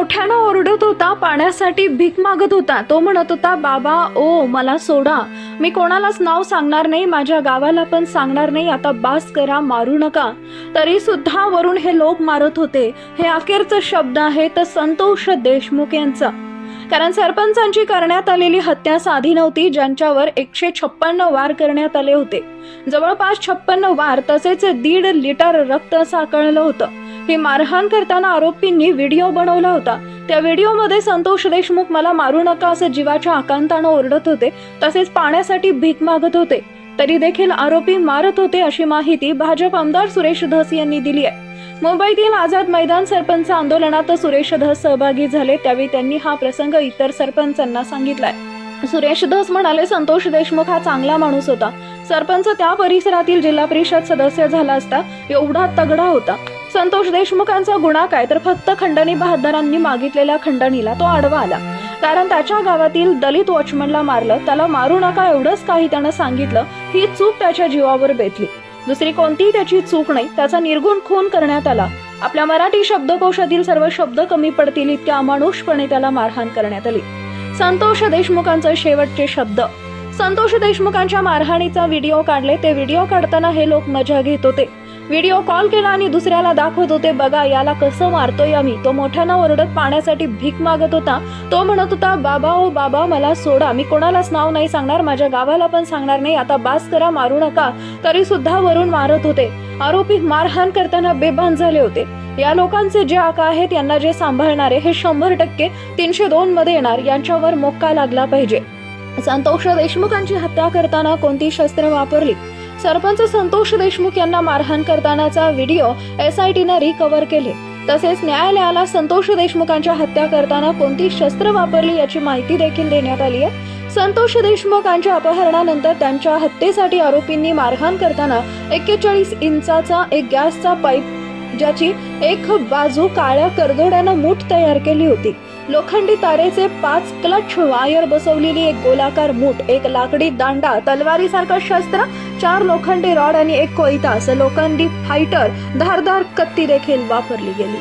मोठ्यानं ओरडत होता पाण्यासाठी भीक मागत होता. तो म्हणत होता बाबा ओ मला सोडा. मी कोणालाच नाव सांगणार नाही माझ्या गावाला पण सांगणार नाही. आता बास करा मारू नका. तरी सुद्धा वरून हे लोक मारत होते. हे अखेरचं शब्द आहे तर संतोष देशमुख यांचा. कारण सरपंचांची करण्यात आलेली हत्या साधी नव्हती ज्यांच्यावर एकशे छप्पन्न वार करण्यात आले होते. जवळपास छप्पन्न वार तसेच दीड लिटर रक्त साकळलं होतं. ही मारहाण करताना आरोपींनी व्हिडिओ बनवला होता. त्या व्हिडिओमध्ये संतोष देशमुख मला मारू नका असं जीवाच्या आकांतानं ओरडत होते. तसेच पाण्यासाठी भीक मागत होते. तरी देखील आरोपी मारत होते अशी माहिती भाजप आमदार सुरेश धस यांनी दिली आहे. मुंबईतील आझाद मैदान सरपंच आंदोलनात सुरेश धस सहभागी झाले त्यावेळी त्यांनी हा प्रसंग इतर सरपंचांना सांगितलाय. सुरेश धस म्हणाले संतोष देशमुख हा चांगला माणूस होता. सरपंच त्या परिसरातील जिल्हा परिषद सदस्य झाला असता एवढा तगडा होता. संतोष देशमुखांचा गुन्हा काय? तर फक्त खंडणी बहादरांनी मागितलेल्या खंडणीला तो आडवा आला. कारण त्याच्या गावातील दलित वॉचमनला मारलं त्याला मारू नका एवढंच काही त्यानं सांगितलं ही चूक त्याच्या जीवावर बेतली. दुसरी कोणतीही त्याची चूक नाही त्याचा निर्गुण खून करण्यात आला. आपल्या मराठी शब्दकोशातील सर्व शब्द कमी पडतील इतक्या अमानुषपणे त्याला मारहाण करण्यात आली. संतोष देशमुखांचे शेवटचे शब्द. संतोष देशमुखांच्या मारहाणीचा व्हिडिओ काढले ते व्हिडिओ काढताना हे लोक मजा घेत होते. व्हिडिओ कॉल केला आणि दुसऱ्याला दाखवत होते बघा याला कसं मारतोय आम्ही. तो मोठ्यानं ओरडत पाण्यासाठी भीक मागत होता. तो म्हणत होता बाबा ओ बाबा मला सोडा. मी कोणालाच नाव नाही सांगणार. माझ्या गावाला पण सांगणार नाही. आता बास करा मारू नका. तरी सुद्धा वरून मारत होते. आरोपी मारहाण करताना बेभान झाले होते. या लोकांचे जे आका आहेत यांना जे सांभाळणारे हे शंभर टक्के तीनशे दोन मध्ये येणार. यांच्यावर मोक्का लागला पाहिजे. संतोष देशमुखांची हत्या करताना कोणती शस्त्र वापरली? सरपंच संतोष देशमुख यांना मारहाण करतानाचा व्हिडिओ एस आय टीनं रिकव्हर केले. तसेच न्यायालयाला संतोष देशमुखांच्या हत्या करताना कोणती शस्त्र वापरली याची माहिती देखील देण्यात आली आहे. संतोष देशमुखांच्या अपहरणानंतर त्यांच्या हत्येसाठी आरोपींनी मारहाण करताना एक्केचाळीस इंचाचा एक गॅसचा पाईप ज्याची एक बाजू काळ्या करदोड्यानं मूठ तयार केली होती. लोखंडी तारेचे पाच क्लच वायर बसवलेली एक गोलाकार मूठ एक लाकडी दांडा तलवारीसारखं शस्त्र चार लोखंडी रॉड आणि एक कोयता असं लोखंडी फायटर धारदार कत्ती देखील वापरली गेली.